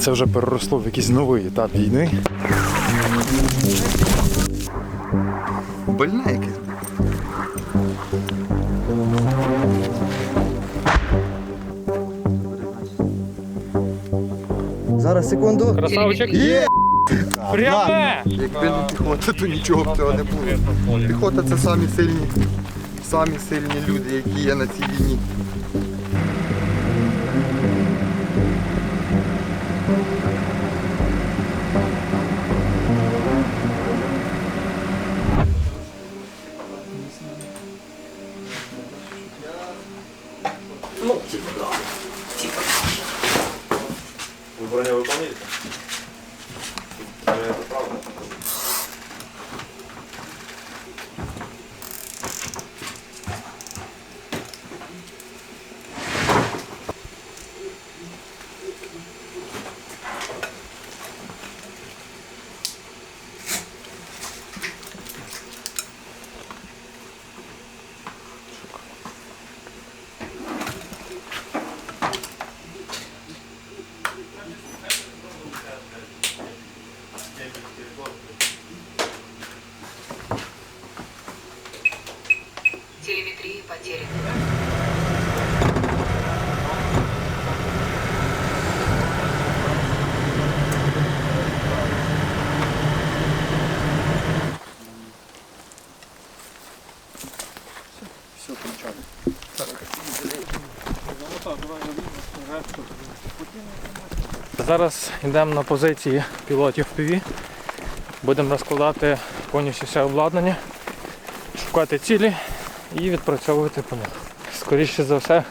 це вже переросло в якийсь новий етап війни. Больне якесь. Зараз секунду. Красавчик. Є! Пряме! Якби не піхота, то нічого б цього не було. Піхота це самі сильні, самі сильні люди, які є на цій війні. Зараз йдемо на позиції пілотів ПВ. Будемо розкладати повністю все обладнання, шукати цілі і відпрацьовувати по них. Скоріше за все,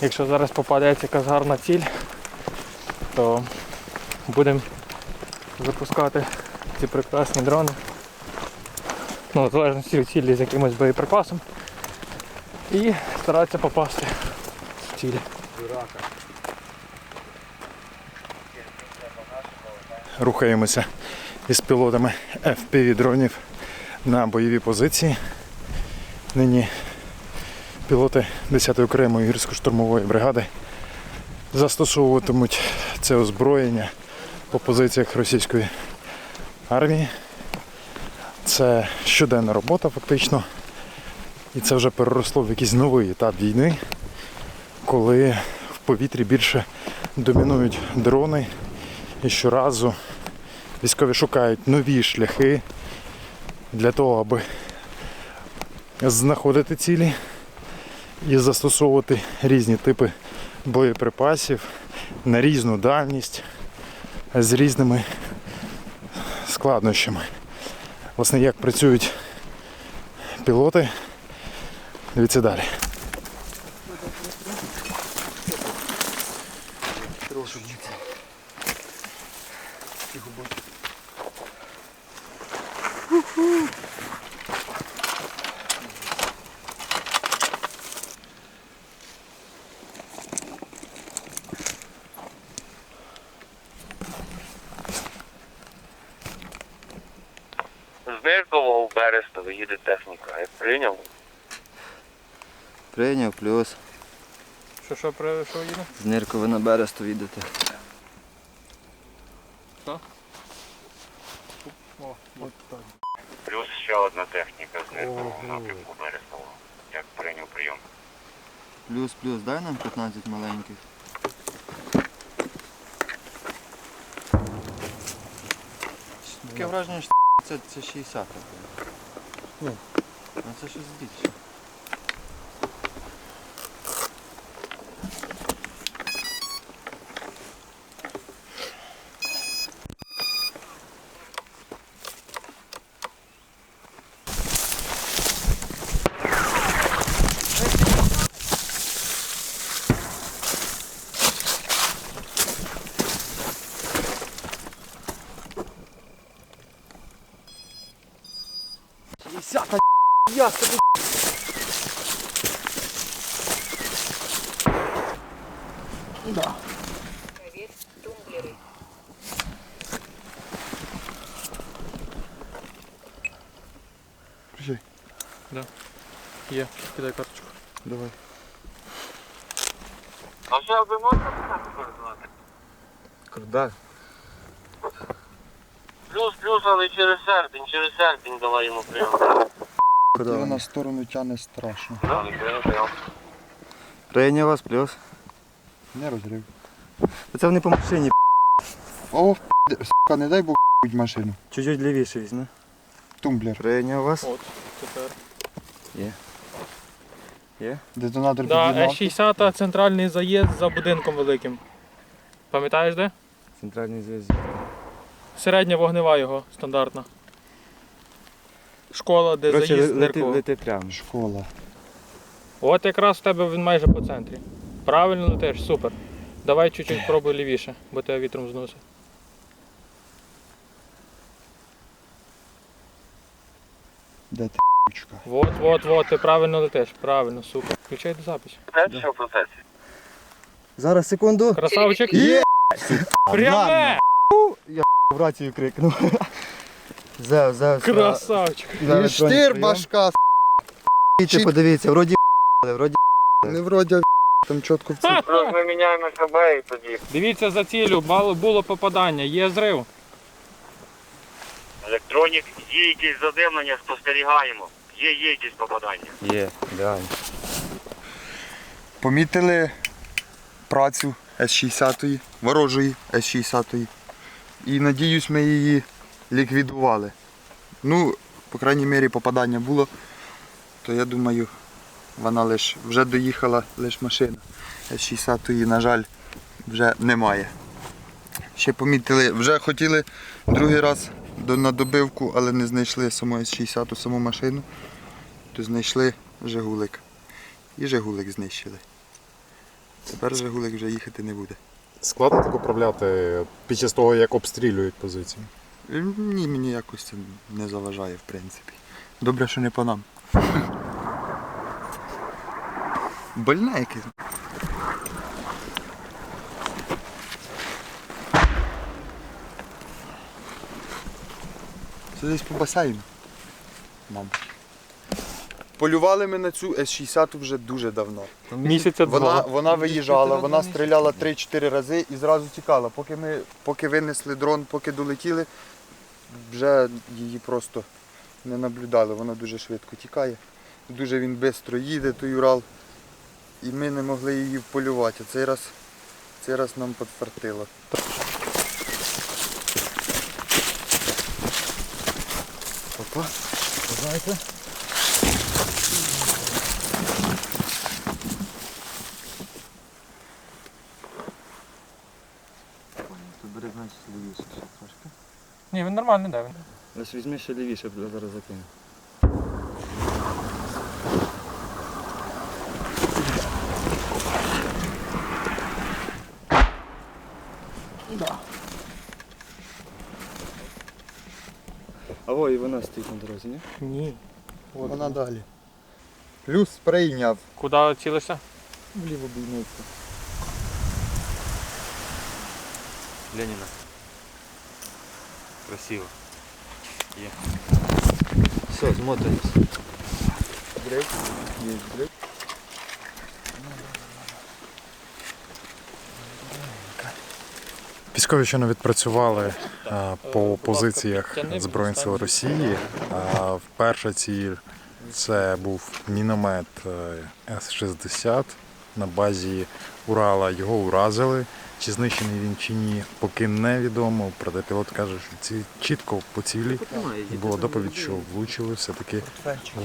якщо зараз попадається якась гарна ціль, то будемо запускати ці прекрасні дрони. Ну, в залежності від цілі з якимось боєприпасом. І старатися попасти в цілі. Рухаємося із пілотами FPV дронів на бойові позиції. Нині пілоти 10-ї окремої гірсько-штурмової бригади застосовуватимуть це озброєння по позиціях російської армії. Це щоденна робота фактично. І це вже переросло в якийсь новий етап війни, коли в повітрі більше домінують дрони і щоразу військові шукають нові шляхи для того, аби знаходити цілі і застосовувати різні типи боєприпасів на різну дальність з різними складнощами. Власне, як працюють пілоти, дивіться далі. З Миркова у Берестову їде техніка. Я прийняв. Прийняв, плюс. Що, що, про- що їде? З Ниркова на Бересту їдете. Плюс ще одна техніка з Миркова в напрямку Берестова. Як прийняв прийом. Плюс, плюс, дай нам 15 маленьких. Таке враження, що це, це 60. Ну, це щось більше. Проверь тумблеры. Приїжджай. Є, кидай карточку. Давай. А ще ви можете писати координати? Да. Плюс, плюс, але через серпень, через серпень давай йому прямо. Його на сторону тягне страшно. Прийняв вас, плюс. Не розрив. Це вони по машині. О, сука, не дай Бог будь машину. Чуть-чуть лівіше візьме. Тумблер. Прийняв вас. От, тепер. є? Детонатор Да, під'єднав. С60 центральний заїзд за будинком великим. Пам'ятаєш де? Центральний зв'язок. Середня вогнева його, стандартна. Школа, де Коротше, заїзд лети, Ниркова. лети прямо. Школа. От якраз в тебе він майже по центрі. Правильно летиш, супер. Давай чуть-чуть пробуй лівіше, бо тебе вітром зносить. Де ти ***чка? Вот, вот, вот, ти правильно летиш, правильно, супер. Включай в процесі? Зараз секунду. Красавчик. Є! Пряме! В рацію крикнув. Зев, зев. Красавчик. І штир башка, Дивіться, подивіться, вроді вроді. не вроді там чітко в. Плюс ми міняємо КБ і тоді. Дивіться за цілю, бало- було попадання, є зрив. Електронік, є якісь задимлення, спостерігаємо. Є, є якісь попадання. Є, реально. Помітили працю С-60, ворожої С-60. І надіюсь, ми її ліквідували. Ну, по крайній мірі, попадання було, то я думаю, вона лиш вже доїхала лише машина. С-60, на жаль, вже немає. Ще помітили, вже хотіли другий раз на добивку, але не знайшли саму С-60, саму машину, то знайшли Жигулик. І Жигулик знищили. Тепер Жигулик вже їхати не буде. Складно так управляти під час того, як обстрілюють позиції. Ні, мені якось це не заважає, в принципі. Добре, що не по нам. Больна якась. Це десь по басейну. Мабуть. Полювали ми на цю С-60 вже дуже давно. Місяця Вона, два. вона виїжджала, вона стріляла 3-4 рази і зразу тікала. Поки ми поки винесли дрон, поки долетіли, вже її просто не наблюдали. Вона дуже швидко тікає. Дуже він швидко їде, той Урал. І ми не могли її вполювати. А цей раз, цей раз нам підфартило. Опа, знаєте? Тут бери, значить, лівіше ще трошки. Ні, він нормальний, де він. Ось візьми ще лівіше, бо я зараз закину. А во, і вона стоїть на дорозі, ні? Ні. Вона далі. Плюс прийняв. Куди цілишся? Вліво бійницю. Леніна. Красиво. Є. Все, змотаємось. Брейк. Є брейк. Військові ще не відпрацювали а, по позиціях Збройних сил. Росії. А, перша ціль це був міномет е, С-60 на базі Урала. Його уразили. Чи знищений він чи ні, поки невідомо. Проте пілот каже, що ці чітко по цілі була доповідь, що влучили все-таки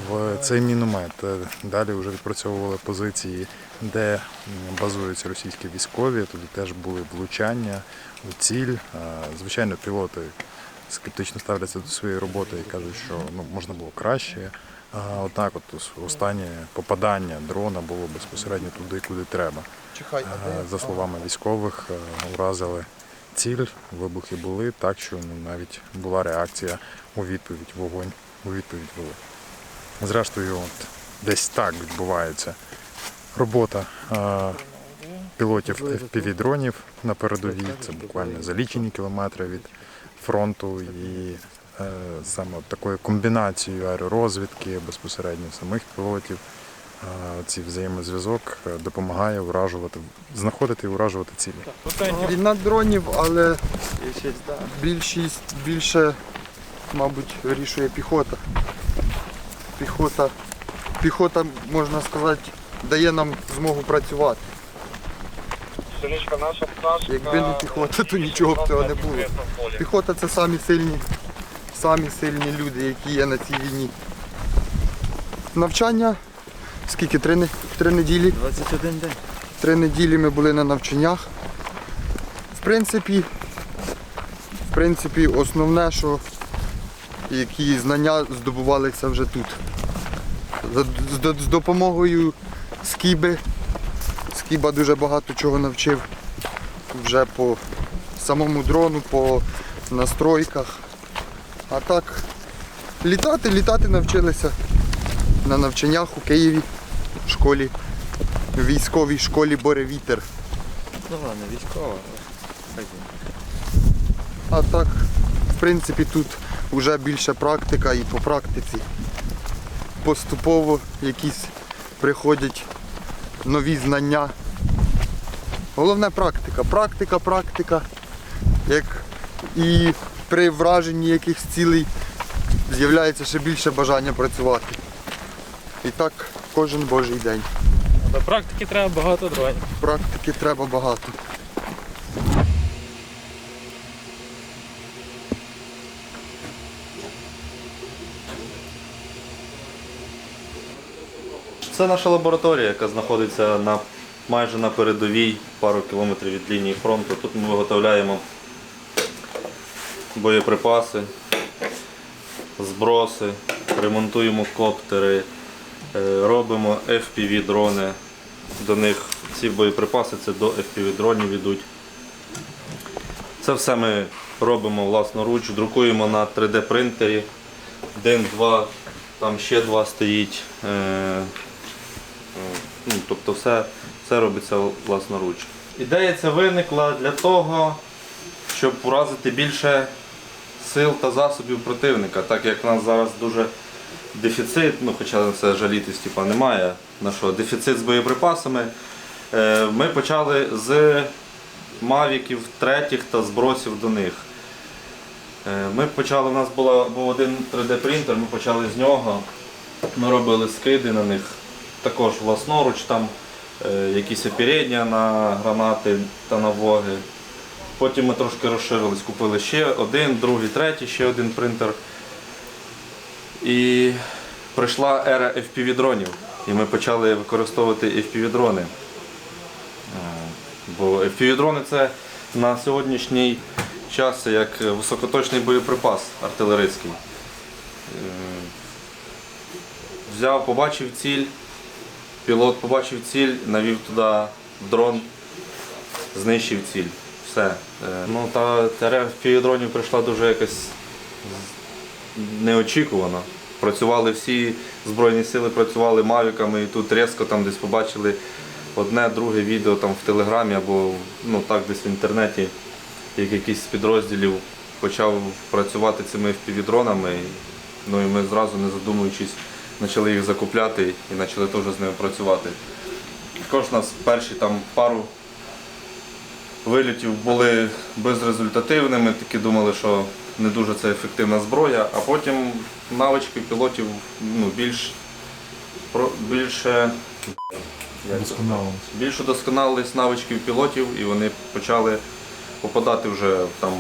в цей міномет. Е, Далі вже відпрацьовували позиції, де базуються російські військові. Туди теж були влучання у ціль. Е, Звичайно, пілоти скептично ставляться до своєї роботи і кажуть, що ну, можна було краще. А Однак, от останнє попадання дрона було безпосередньо туди, куди треба. За словами військових, е, уразили ціль, вибухи були, так що ну, навіть була реакція у відповідь, вогонь у відповідь вели. Зрештою, от, десь так відбувається робота е, пілотів FPV-дронів на передовій. Це буквально за лічені кілометри від фронту і саме такою комбінацією аеророзвідки, безпосередньо самих пілотів цей взаємозв'язок е, допомагає уражувати, знаходити і уражувати цілі. Війна дронів, але більшість більше, мабуть, вирішує піхота. Піхота, піхота, можна сказати, дає нам змогу працювати. Наша. Якби не піхота, то нічого б цього не було. Піхота це самі сильні, самі сильні люди, які є на цій війні. Навчання, скільки? Три, три неділі? 21 день. Три неділі ми були на навчаннях. В принципі, в принципі, основне, що які знання здобувалися вже тут. З допомогою скіби. Скіба дуже багато чого навчив вже по самому дрону, по настройках. А так, літати, літати навчилися на навчаннях у Києві, в школі в військовій школі Боре Вітер. Ну ладно, військова. А так, в принципі, тут вже більше практика і по практиці. Поступово якісь приходять нові знання. Головне практика. Практика, практика. Як і при враженні якихось цілей з'являється ще більше бажання працювати. І так кожен божий день. До практики треба багато дронів. Практики треба багато. Це наша лабораторія, яка знаходиться на майже на передовій, пару кілометрів від лінії фронту. Тут ми виготовляємо боєприпаси, зброси, ремонтуємо коптери, е, робимо FPV-дрони. До них ці боєприпаси це до FPV-дронів йдуть. Це все ми робимо власноруч, друкуємо на 3D принтері. День, два, там ще два стоїть. Е, Ну, тобто все, все робиться власноруч. Ідея ця виникла для того, щоб уразити більше сил та засобів противника, так як в нас зараз дуже дефіцит, ну хоча на це жалітись типа, немає, на що, дефіцит з боєприпасами. Е, Ми почали з мавіків третіх та збросів до них. Е, Ми почали, у нас була, був один 3D принтер, ми почали з нього. Ми робили скиди на них також власноруч, там е, якісь опередня на гранати та на воги. Потім ми трошки розширились, купили ще один, другий, третій, ще один принтер. І прийшла ера FPV-дронів. І ми почали використовувати FPV-дрони. Е, Бо FPV-дрони це на сьогоднішній час як високоточний боєприпас артилерійський. Е, Взяв, побачив ціль, пілот побачив ціль, навів туди дрон, знищив ціль. Все. Е, Ну та ТРФ дронів прийшла дуже якось неочікувано. Працювали всі Збройні сили, працювали мавіками і тут різко там десь побачили одне, друге відео там в телеграмі або ну, так десь в інтернеті, як якийсь з підрозділів почав працювати цими FPV-дронами. Ну і ми зразу, не задумуючись, почали їх закупляти і почали теж з ними працювати. Також у нас перші там пару вилітів були безрезультативними, такі думали, що не дуже це ефективна зброя, а потім навички пілотів ну, більш, про- більше більш удосконалились навички пілотів і вони почали попадати вже там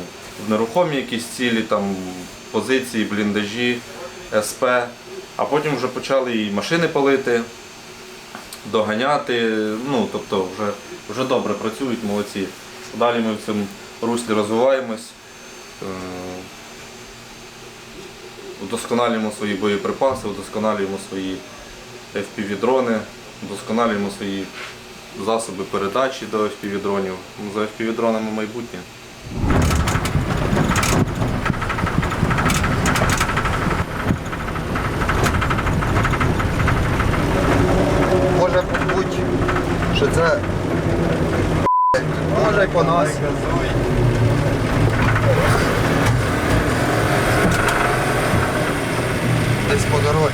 в нерухомі якісь цілі, там позиції, бліндажі, СП, а потім вже почали і машини палити, доганяти, ну тобто вже, вже добре працюють, молодці. Далі ми в цьому руслі розвиваємось, е, удосконалюємо свої боєприпаси, удосконалюємо свої FPV-дрони, удосконалюємо свої засоби передачі до FPV-дронів. За FPV-дронами майбутнє. Може бути, що це по нас. Десь по дорозі.